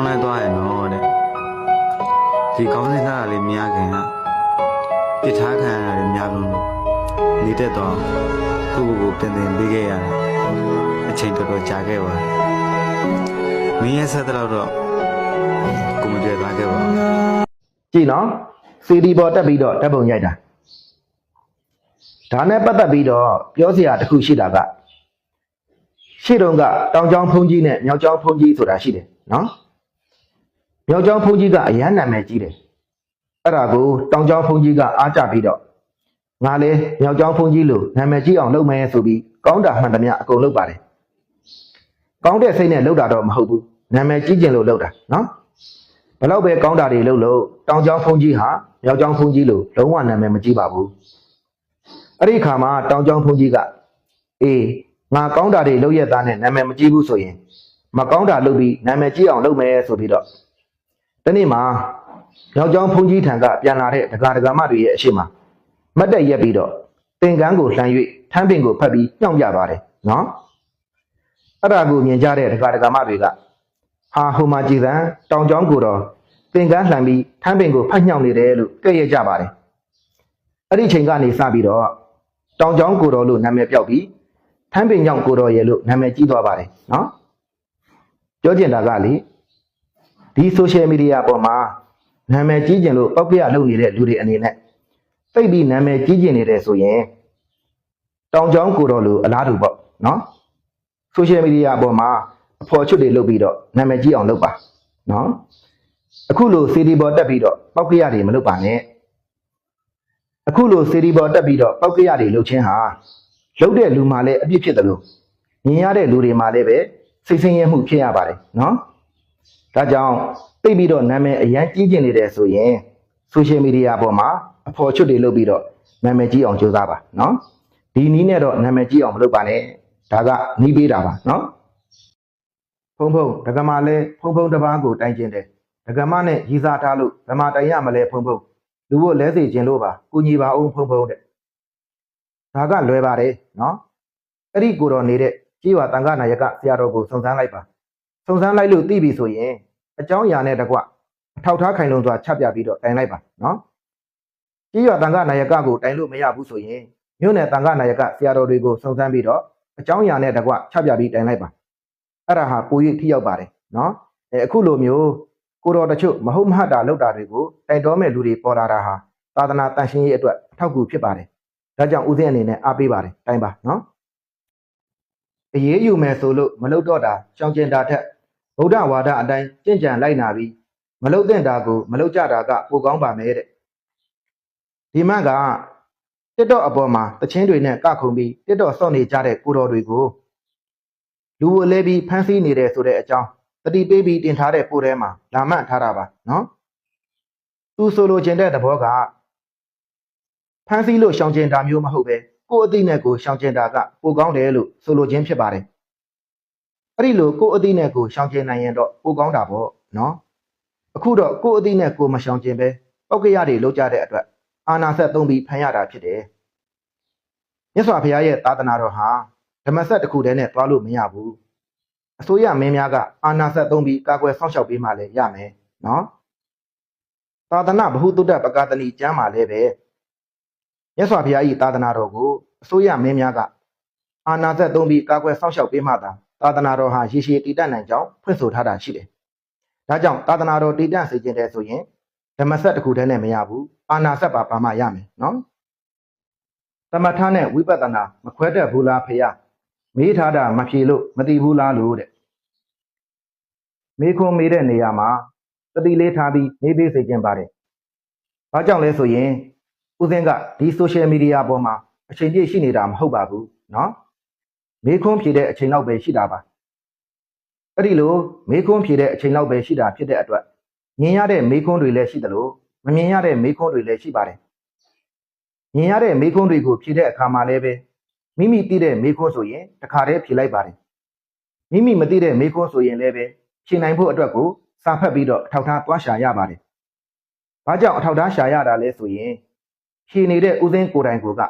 င်းလဲသွားရင်တော့တဲ့ဒီကောင်းစင်သားလေးမြင်ရခင်ကပြစ်ထားခံရတယ်များလုံးလို့နေတက်တော့ကိုကိုကိုတင်တင်ပေးခဲ့ရတယ်အချိန်တော်တော်ကြာခဲ့ပါမင်းရဲ့ဆက်တော့တော့ကိုမပြေသွားခဲ့ပါဘူးကြည့်နော်စီဒီပေါ်တက်ပြီးတော့ဓာတ်ပုံရိုက်တာဒါနဲ့ပတ်သက်ပြီးတော့ပြောစရာတစ်ခုရှိတာကရှေ့တုန်းကတောင်ကျောင်းဖုန်ကြီးနဲ့မြောက်ကျောင်းဖုန်ကြီးဆိုတာရှိတယ်နော် မြောက်ကျောင်းဖုန်ကြီးကအရန်နာမည်ကြီးတယ်အဲ့ဒါကိုတောင်ကျောင်းဖုန်ကြီးကအားကြပြီးတော့ငါလေမြောက်ကျောင်းဖုန်ကြီးလို့နာမည်ကြီးအောင်လုပ်မယ်ဆိုပြီးကောင်းတာမှန်သမျှအကုန်လုပ်ပါတယ်ကောင်းတဲ့စိတ်နဲ့လုပ်တာတော့မဟုတ်ဘူးနာမည်ကြီးကျင်လို့လုပ်တာနော်ဘလောက်ပဲကောင်းတာတွေလုပ်လို့တောင်ကျောင်းဖုန်ကြီးဟာမြောက်ကျောင်းဖုန်ကြီးလို့လုံးဝနာမည်မကြီးပါဘူးအဲ့ဒီခါမှာတောင်ကျောင်းဖုန်ကြီးကအေးငါကောင်းတာတွေလုပ်ရသားနဲ့နာမည်မကြီးဘူးဆိုရင် မကောင်းတာလုပ်ပြီးနာမည်ကြီးအောင်လုပ်မယ်ဆိုပြီးတော့ ဒီနေ့မှာမြောက်ကျောင်းဖုန်ကြီးထံကပြန်လာတဲ့ဒကာဒကာမတွေရဲ့အရှိမမတ်တက်ရက်ပြီးတော့သင်္ကန်းကိုလှမ်း၍ထမ်းပင်ကိုဖတ်ပြီးညှောင်းကြပါတယ်နော်အဲ့ဒါကိုမြင်ကြတဲ့ဒကာဒကာမတွေကဟာဟိုမှာကြည်စံတောင်ကျောင်းကိုတော့သင်္ကန်းလှန်ပြီးထမ်းပင်ကိုဖတ်ညှောက်နေတယ်လို့ကြွရကြပါတယ်အဲ့ဒီချိန်ကနေစပြီးတော့တောင်ကျောင်းကိုတော်လို့နာမည်ပြောက်ပြီးထမ်းပင်ညောက်ကိုတော်ရဲ့လို့နာမည်ကြီးသွားပါတယ်နော်ပြောချင်တာကလေ ဒီ social media ပေါ်မှာနာမည်ကြီးကျင်လို့ပောက်ပြရလုပ်နေတဲ့လူတွေအနေနဲ့သိပ်ပြီးနာမည်ကြီးကျင်နေတယ်ဆိုရင်တောင်ကျောင်းကိုတော်လို့အလားတူပေါ့နော် social media အပေါ်မှာအဖော်ချွတ်တွေလုပ်ပြီးတော့နာမည်ကြီးအောင်လုပ်ပါနော်အခုလို CD ပေါ်တက်ပြီးတော့ပောက်ကရတွေမလုပ်ပါနဲ့အခုလို CD ပေါ်တက်ပြီးတော့ပောက်ကရတွေလုပ်ခြင်းဟာလုပ်တဲ့လူမှလည်းအပြစ်ဖြစ်တယ်လို့မြင်ရတဲ့လူတွေမှလည်းပဲစိတ်ဆင်းရဲမှုဖြစ်ရပါတယ်နော် ဒါကြောင့်သိပြီးတော့နာမည်အရန်ကြီးကျင်နေတယ်ဆိုရင် social media ပေါ်မှာအဖော်ချွတ်တွေလုပ်ပြီးတော့နာမည်ကြီးအောင်ကြိုးစားပါနော်ဒီနည်းနဲ့တော့နာမည်ကြီးအောင်မလုပ်ပါနဲ့ဒါကနီးပေးတာပါနော်ဖုံဖုံဒကမာလဲဖုံဖုံတစ်ပါးကိုတိုင်ကျင်တယ်ဒကမနဲ့ရီစာထားလို့ဓမ္မတိုင်ရမလဲဖုံဖုံလူဖို့လဲစေခြင်းလို့ပါကုညီပါအောင်ဖုံဖုံတဲ့ဒါကလွယ်ပါတယ်နော်အဲ့ဒီကိုတော်နေတဲ့ကြီးဝတန်ခနာယကဆရာတော်ကိုစုံစမ်းလိုက်ပါ စုံစမ်းလိုက်လို့သိပြီဆိုရင်အကြောင်းအရာနဲ့တကွအထောက်ထားခိုင်လုံစွာချပြပြီးတော့တိုင်လိုက်ပါနော်ကြီးဝတန်ခနာယကကိုတိုင်လို့မရဘူးဆိုရင်မြို့နယ်တန်ခနာယကဆရာတော်တွေကိုစုံစမ်းပြီးတော့အကြောင်းအရာနဲ့တကွချပြပြီးတိုင်လိုက်ပါအဲ့ဒါဟာပို၍ထိရောက်ပါတယ်နော်အဲအခုလိုမျိုးကိုတော်တချို့မဟုတ်မဟတ်တာလောက်တာတွေကိုတိုက်တော်မဲ့လူတွေပေါ်လာတာဟာသာသနာတန်ရှင်းရေးအတွက်အထောက်အကူဖြစ်ပါတယ်ဒါကြောင့်ဦးဇင်းအနေနဲ့အားပေးပါတယ်တိုင်းပါနော် အရေးယူမယ်ဆိုလို့မလုပ်တော့တာရှောင်ကျင်တာထက်ဗုဒ္ဓဝါဒအတိုင်းကြင့်ကြံလိုက်နာပြီးမလုပ်တဲ့တာကိုမလုပ်ကြတာကပိုကောင်းပါမယ်တဲ့ဒီမှန်ကတစ်တော့အပေါ်မှာတချင်းတွေနဲ့ကခုံပြီးတစ်တော့စော့နေကြတဲ့ကိုတော်တွေကိုလူဝလဲပြီးဖမ်းဆီးနေတယ်ဆိုတဲ့အကြောင်းတတိပေးပြီးတင်ထားတဲ့ပို့ထဲမှာလာမှတ်ထားတာပါနော်သူဆိုလိုချင်တဲ့သဘောကဖမ်းဆီးလို့ရှောင်ကျင်တာမျိုးမဟုတ်ပဲ ကိုယ့်အသိနဲ့ကိုယ်ရှောင်ကျင်တာကပိုကောင်းတယ်လို့ဆိုလိုခြင်းဖြစ်ပါတယ်အဲ့ဒီလိုကိုယ့်အသိနဲ့ကိုယ်ရှောင်ကျင်နိုင်ရင်တော့ပိုကောင်းတာပေါ့နော်အခုတော့ကိုယ့်အသိနဲ့ကိုယ်မရှောင်ကျင်ပဲပောက်ကရတွေလောက်ကြတဲ့အတွက်အာနာဆက်သုံးပြီးဖမ်းရတာဖြစ်တယ်မြတ်စွာဘုရားရဲ့သာသနာတော်ဟာဓမ္မဆက်တစ်ခုတည်းနဲ့သွားလို့မရဘူးအစိုးရမင်းများကအာဏာဆက်သုံးပြီးကာကွယ်စောင့်ရှောက်ပေးမှလည်းရမယ်နော်သာသနာဗဟုသုတ္တပကသနီကျမ်းမှာလည်းပဲ မြတ်စွာဘုရား၏သာသနာတော်ကိုအစိုးရမင်းများကအာဏာဆက်သုံးပြီးကာကွယ်စောင့်ရှောက်ပေးမှသာသာသနာတော်ဟာရည်ရှည်တည်တတ်နိုင်ကြောင်းဖွင့်ဆိုထားတာရှိတယ်ဒါကြောင့်သာသနာတော်တည်တတ်စေခြင်းတဲ့ဆိုရင်ဓမ္မဆက်တစ်ခုတည်းနဲ့မရဘူးအာဏာဆက်ပါပါမှရမယ်နော်သမထနဲ့ဝိပဿနာမခွဲတတ်ဘူးလားဖေယမေးထားတာမဖြေလို့မသိဘူးလားလို့တဲ့မေးခွန်းမေးတဲ့နေရာမှာတတိလေးထားပြီးမေးပေးစေခြင်းပါတယ်။ဘာကြောင့်လဲဆိုရင် ဦးစင်းကဒီ social media ပေါ်မှာအချိန်ပြည့်ရှိနေတာမဟုတ်ပါဘူးเนาะမေးခွန်းဖြေတဲ့အချိန်လောက်ပဲရှိတာပါ။အဲ့ဒီလိုမေးခွန်းဖြေတဲ့အချိန်လောက်ပဲရှိတာဖြစ်တဲ့အတွက်မြင်ရတဲ့မေးခွန်းတွေလည်းရှိတယ်လို့မမြင်ရတဲ့မေးခွန်းတွေလည်းရှိပါတယ်။မြင်ရတဲ့မေးခွန်းတွေကိုဖြေတဲ့အခါမှာလည်းပဲ မိမိသိတဲ့မေးခွန်းဆိုရင်တခါတည်းဖြေလိုက်ပါတယ်မိမိမသိတဲ့မေးခွန်းဆိုရင်လည်းပဲဖြေနိုင်ဖို့အတွက်ကိုစာဖတ်ပြီးတော့အထောက်ထားသွားရှာရပါတယ်ဘာကြောင့်အထောက်ထားရှာရတာလဲဆိုရင် ဖြေနေတဲ့ဦးစင်းကိုယ်တိုင်ကိုက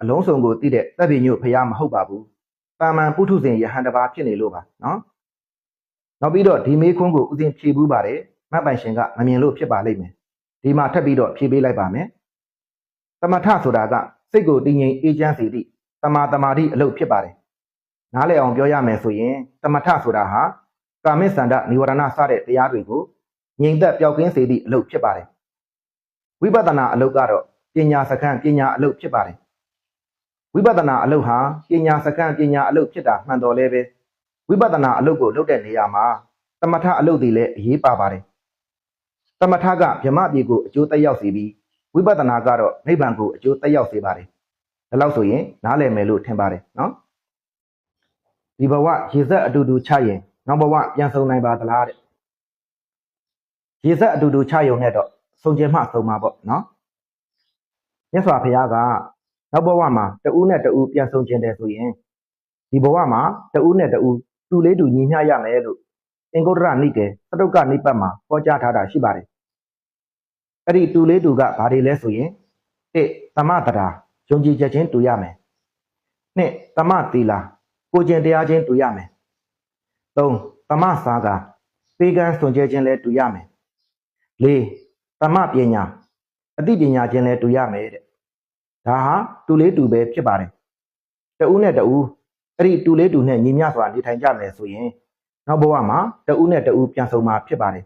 အလုံးစုံကိုသိတဲ့တပ်ပညုဖရားမဟုတ်ပါဘူးတာမန်ပုထုဇဉ်ယဟန်တစ်ပါးဖြစ်နေလို့ပါနော်နောက်ပြီးတော့ဒီမေးခွန်းကိုဦးစင်ဖြေဘူးပါတယ်မှတ်ပိုင်ရှင်ကမမြင်လို့ဖြစ်ပါလိမ့်မယ်ဒီမှာထပ်ပြီးတော့ဖြေပေးလိုက်ပါမယ်သမထဆိုတာကစိတ်ကိုတည်ငြိမ်အေးချမ်းစေသည့်တမာတမာတိအလုပ်ဖြစ်ပါတယ်နားလည်အောင်ပြောရမယ်ဆိုရင်သမထဆိုတာဟာကာမိစန္ဒនិဝရဏစတဲ့တရားတွေကိုငြိမ်သက်ပျောက်ကင်းစေသည့်အလုပ်ဖြစ်ပါတယ်ဝိပဿနာအလုပ်ကတော့ ပညာစခန်းပညာအလုပ်ဖြစ်ပါတယ်ဝိပဿနာအလုပ်ဟာပညာစခန်းပညာအလုပ်ဖြစ်တာမှန်တော်လဲပဲဝိပဿနာအလုပ်ကိုလုပ်တဲ့နေရာမှာသမထအလုပ်တွေလည်းအရေးပါပါတယ်သမထကဗြဟ္မပြေကိုအကျိုးသက်ရောက်စေပြီးဝိပဿနာကတော့နိဗ္ဗာန်ကိုအကျိုးသက်ရောက်စေပါတယ်ဒါလို့ဆိုရင်နားလည်မယ်လို့ထင်ပါတယ်နော်ဒီဘဝရေဆက်အတူတူချရင်နောက်ဘဝပြန်ဆုံနိုင်ပါသလားတဲ့ရေဆက်အတူတူချယုံနဲ့တော့ဆုံကျင်မှဆုံမှာပေါ့နော် မြတ်စွာဘုရားကနောက်ဘဝမှာတဦးနဲ့တဦးပြန်ဆုံကျင်တယ်ဆိုရင်ဒီဘဝမှာတဦးနဲ့တဦးတူလေးတူညီမျှရမယ်လို့အင်္ဂုတ္တရနိကေသတုတ်ကနိပတ်မှာဟောကြားထားတာရှိပါတယ်အဲ့ဒီတူလေးတူကဘာတွေလဲဆိုရင်တစ်သမတရာယုံကြည်ချက်ချင်းတူရမယ်နှစ်သမသီလာကိုကျင်တရားချင်းတူရမယ်သုံးသမစာကပေကံစွန်ကြဲခြင်းလဲတူရမယ်လေးသမပညာ အသိပညာချင်းလဲတူရမယ်တဲ့ဒါဟာတူလေးတူပဲဖြစ်ပါတယ်တဦးနဲ့တဦးအဲ့ဒီတူလေးတူနဲ့ညီမျှစွာနေထိုင်ကြမယ်ဆိုရင်နောက်ဘဝမှာတဦးနဲ့တဦးပြန်ဆုံမှာဖြစ်ပါတယ်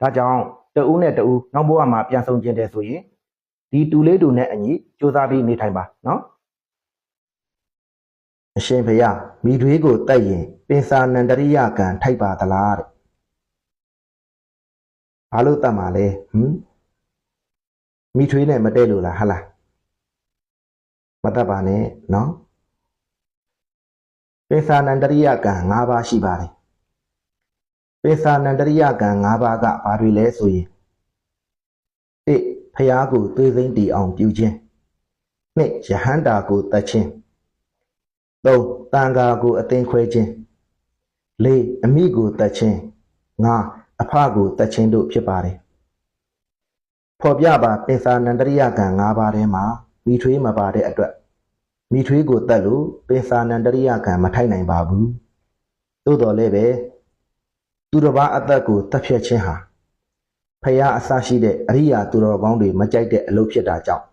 ဒါကြောင့်တဦးနဲ့တဦးနောက်ဘဝမှာပြန်ဆုံခြင်းတယ်ဆိုရင်ဒီတူလေးတူနဲ့အညီစူးစမ်းပြီးနေထိုင်ပါနော်အရှင်ဘုရားမိသွေးကိုတက်ရင်ပင်စာနန္တရိယကံထိုက်ပါသလားတဲ့ဘာလို့တတ်မှာလဲဟမ် မိထွေးနဲ့မတည့်လို့လားဟာလားမတတ်ပါနဲ့နော်ပိဿာနန္တရိယကံ၅ပါးရှိပါတယ်ပိဿာနန္တရိယကံ၅ပါးကဘာတွေလဲဆိုရင်တစ်ဖျားကိုသွေးစိမ့်တီအောင်ပြုခြင်းနှစ်ယဟန္တာကိုတတ်ခြင်းသုံးတန်ဃာကိုအသိခွဲခြင်းလေးအမိကိုတတ်ခြင်းငါအဖကိုတတ်ခြင်းတို့ဖြစ်ပါတယ် ဖော်ပြပါပိဿာနန္တရိယကံ၅ပါးထဲမှာမိထွေးမပါတဲ့အတွက်မိထွေးကိုတက်လို့ပင်စာနန္တရိယကံမထိုက်နိုင်ပါဘူးသို့တော်လည်းပဲသူတစ်ပါးအသက်ကိုတက်ဖြတ်ခြင်းဟာဖရာအစရှိတဲ့အရိယာသူတော်ကောင်းတွေမကြိုက်တဲ့အလုပ်ဖြစ်တာကြောင့်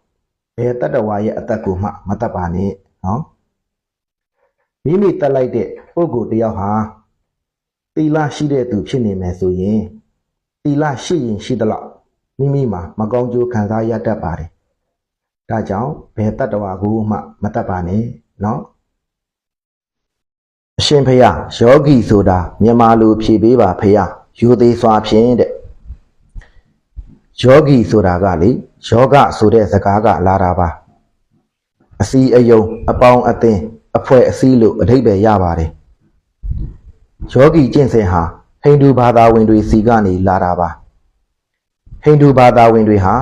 ဘယ်တတ္တဝါရဲ့အသက်ကိုမှမတတ်ပါနဲ့နော်မိမိတက်လိုက်တဲ့ပုဂ္ဂိုလ်တယောက်ဟာတီလာရှိတဲ့သူဖြစ်နေမယ်ဆိုရင်တီလာရှိရင်ရှိသလောက် မိမိမှာမကောင်းကျိုးခံစားရတတ်ပါတယ်ဒါကြောင့်ဘယ်တတ္တဝါကိုမှမတတ်ပါနဲ့နော်အရှင်ဖျားယောဂီဆိုတာမြန်မာလိုဖြေပေးပါဖျားယူသေးစွာဖြင့်တဲ့ယောဂီဆိုတာကလေယောဂဆိုတဲ့စကားကလာတာပါအစီအယုံအပေါင်းအသင်းအဖွဲ့အစည်းလို့အဓိပ္ပာယ်ရပါတယ်ယောဂီကျင့်စဉ်ဟာဟိန္ဒူဘာသာဝင်တွေစီကနေလာတာပါ ဟိန္ဒူဘာသာဝင်တွေဟာ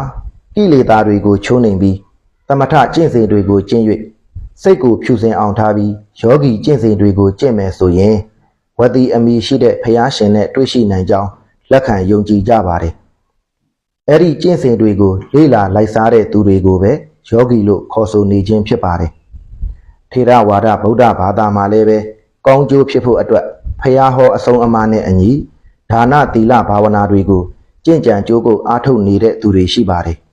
ကိလေသာတွေကိုချိုးနှိမ်ပြီးသမထကျင့်စဉ်တွေကိုကျင့်၍စိတ်ကိုဖြူစင်အောင်ထားပြီးယောဂီကျင့်စဉ်တွေကိုကျင့်မယ်ဆိုရင်ဝတိအမိရှိတဲ့ဖျားရှင်နဲ့တွေ့ရှိနိုင်ကြောင်းလက်ခံယုံကြည်ကြပါတယ်။အဲ့ဒီကျင့်စဉ်တွေကိုလေ့လာလိုက်စားတဲ့သူတွေကိုပဲယောဂီလို့ခေါ်ဆိုနေခြင်းဖြစ်ပါတယ်။ထေရဝါဒဗုဒ္ဓဘာသာမှာလည်းပဲကောင်းကျိုးဖြစ်ဖို့အတွက်ဖျားဟောအဆုံးအမနဲ့အညီဒါနသီလဘာဝနာတွေကို ကျင့်ကြံကြိုးကိုအားထုတ်နေတဲ့သူတွေရှိပါတယ်။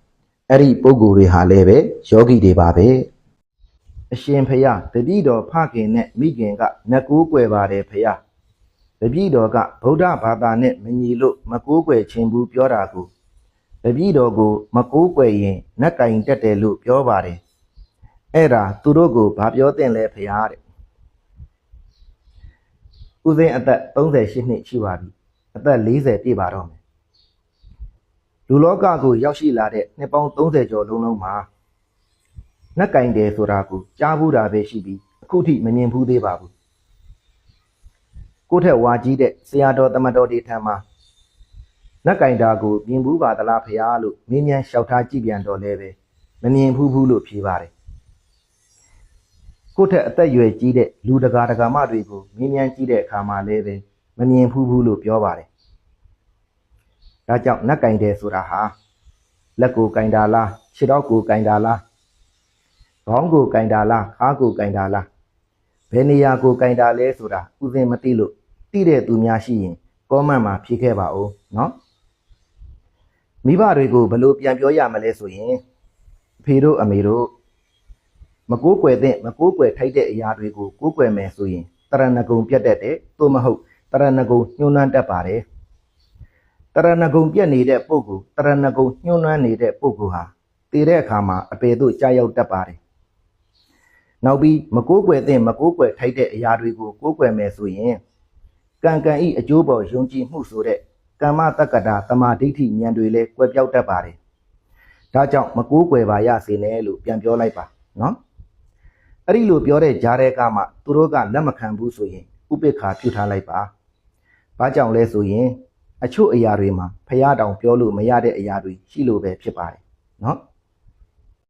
အဲ့ဒီပုဂ္ဂိုလ်တွေဟာလည်းပဲယောဂီတွေပါပဲအရှင်ဖယားတတိတော်ဖခင်နဲ့မိခင်ကနတ်ကိုးကွယ်ပါတယ်ဖယားတပည့်တော်ကဗုဒ္ဓဘာသာနဲ့မညီလို့မကိုးကွယ်ခြင်းဘူးပြောတာကိုတပည့်တော်ကိုမကိုးကွယ်ရင်နတ်ကင်တက်တယ်လို့ပြောပါတယ်အဲ့ဒါသူတို့ကိုဘာပြောတင်လဲဖယားတဲ့ဦးစင်းအသက်38နှစ်ရှိပါပြီအသက်40ပြည့်ပါတော့မယ် လူလောကကိုရောက်ရှိလာတဲ့နှစ်ပေါင်း30ကျော်လုံးလုံးမှာနက်ကင်တယ်ဆိုတာကိုကြားဘူးတာပဲရှိပြီးအခုထိမမြင်ဘူးသေးပါဘူးကိုထက်ဝါကြီးတဲ့ဆရာတော်တမတော်ဒီထံမှာနက်ကင်တာကိုမြင်ဘူးပါသလားဖရာလို့မင်းမြန်လျှောက်ထားကြည့်ပြန်တော့လဲပဲမမြင်ဘူးဘူးလို့ဖြေပါတယ်ကိုထက်အသက်အရွယ်ကြီးတဲ့လူတကာတကာမတွေကိုမင်းမြန်ကြည့်တဲ့အခါမှာလဲပဲမမြင်ဘူးဘူးလို့ပြောပါတယ် ဒါကြောင့်နတ်ကင်တယ်ဆိုတာဟာလက်ကိုကင်တာလားခြေထောက်ကိုကင်တာလားခေါင်းကိုကင်တာလားခါးကိုကင်တာလားဘယ်နေရာကိုကင်တာလဲဆိုတာဥစဉ်မသိလို့တိတဲ့သူများရှိရင်ကောမန့်မှာဖြေခဲ့ပါဦးနော်မိဘတွေကိုဘယ်လိုပြန်ပြောရမလဲဆိုရင်အဖေတို့အမေတို့မကိုးကွယ်တဲ့မကိုးကွယ်ထိုက်တဲ့အရာတွေကိုကိုးကွယ်မယ်ဆိုရင်တရဏဂုံပြတ်တတ်တယ်သို့မဟုတ်တရဏဂုံညှိုးနှွမ်းတတ်ပါတယ် တရဏဂုံပြတ်နေတဲ့ပုဂ္ဂိုလ်တရဏဂုံညှိုးနှွမ်းနေတဲ့ပုဂ္ဂိုလ်ဟာတည်တဲ့အခါမှာအပေတို့ကြာရောက်တတ်ပါတယ်နောက်ပြီးမကိုးကွယ်တဲ့မကိုးကွယ်ထိုက်တဲ့အရာတွေကိုကိုးကွယ်မယ်ဆိုရင်ကံကံဤအကျိုးပေါ်ယုံကြည်မှုဆိုတဲ့ကမ္မတက္ကတာတမာဒိဋ္ဌိဉာဏ်တွေလည်းကွယ်ပြောက်တတ်ပါတယ်ဒါကြောင့်မကိုးကွယ်ပါရစေနဲ့လို့ပြန်ပြောလိုက်ပါနော်အဲ့ဒီလိုပြောတဲ့ကြားတဲ့ကမှသူတို့ကလက်မခံဘူးဆိုရင်ဥပိ္ပခာပြုထားလိုက်ပါ။ဘာကြောင့်လဲဆိုရင် အချို့အရာတွေမှာဖះတောင်ပြောလို့မရတဲ့အရာတွေရှိလို့ပဲဖြစ်ပါတယ်။နော်။